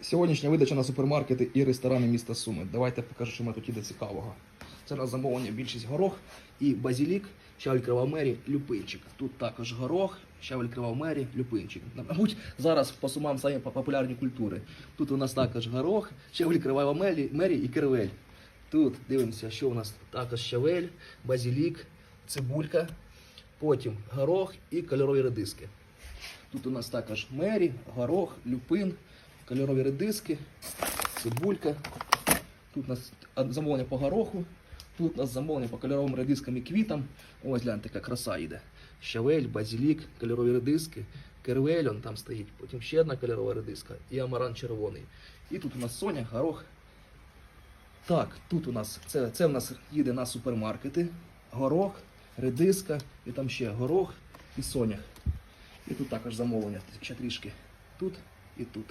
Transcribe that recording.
Сьогоднішня видача на супермаркети і ресторани міста Суми. Давайте покажу, що ми тут іде цікавого. Це на замовлення більшість горох і базілік, щавель кривомері, люпинчик. Тут також горох, щавель кривомері, люпинчик. Мабуть, зараз по сумам самі популярні культури. Тут у нас також горох, щавель кривомері мері і кервель. Тут дивимося, що у нас також щавель, базілік, цибулька, потім горох і кольорові редиски. Тут у нас також мері, горох, люпин, кольорові редиски, цибулька. Тут у нас замовлення по гороху. Тут у нас замовлення по кольоровим редискам і квітам. Ось гляньте, яка краса йде. Щавель, базилік, кольорові редиски, кервель, он там стоїть. Потім ще одна кольорова редиска і амаран червоний. І тут у нас соня, горох. Так, тут у нас це, це у нас їде на супермаркети. Горох, редиска, і там ще горох і сонях. І тут також замовлення ще трішки тут і тут.